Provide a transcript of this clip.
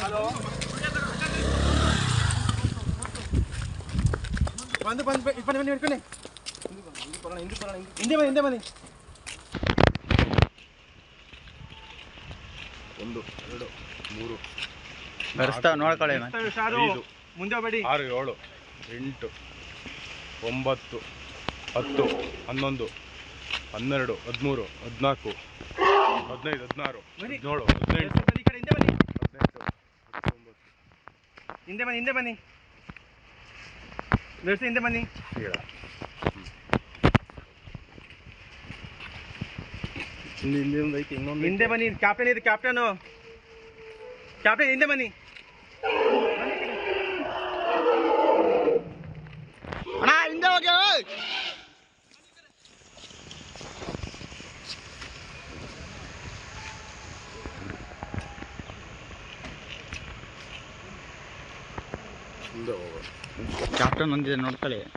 ಬಂದು ಬಂದು ಬನ್ನಿ ಬನ್ನಿ ಹಿಡ್ಕೊಳ್ಳಿ ಹಿಂದೆ ಬನ್ನಿ ಹಿಂದೆ ಬನ್ನಿ ಒಂದು ಎರಡು ಮೂರು ಬೆರೆಸ್ತಾವ ನೋಡ್ಕೊಳ್ಳಿ. ಐದು ಮುಂದೆ ಬಡಿ. ಆರು ಏಳು ಎಂಟು ಒಂಬತ್ತು ಹತ್ತು ಹನ್ನೊಂದು ಹನ್ನೆರಡು ಹದಿಮೂರು ಹದಿನಾಲ್ಕು ಹದಿನೈದು ಹದಿನಾರು. ಹದಿನೇಳು ಹದಿನೆಂಟು ಈ ಕಡೆ ಹಿಂದೆ ಬನ್ನಿ ಹದಿನೆಂಟು ಹತ್ತೊಂಬತ್ತು ಹಿಂದೆ ಬನ್ನಿ ಹಿಂದೆ ಬನ್ನಿ ಬೆಳೆಸಿ ಹಿಂದೆ ಬನ್ನಿ ಈಗ ಹಿಂದೆ ಹಿಂದೆ ಒಂದು ಐತಿ ಇನ್ನೊಂದು ಹಿಂದೆ ಬನ್ನಿ ಕ್ಯಾಪ್ಟನ್ ಇದು ಕ್ಯಾಪ್ಟನು ಕ್ಯಾಪ್ಟನ್ ಹಿಂದೆ ಬನ್ನಿ ಅಣ್ಣ ಹಿಂದೆ ಹೋಗಿ ಓಯ್. ಮುಂದೆ ಹೋಗೋದು ಕ್ಯಾಪ್ಟನ್ ಒಂದಿದೆ ನೋಡ್ಕೊಳ್ಳಿ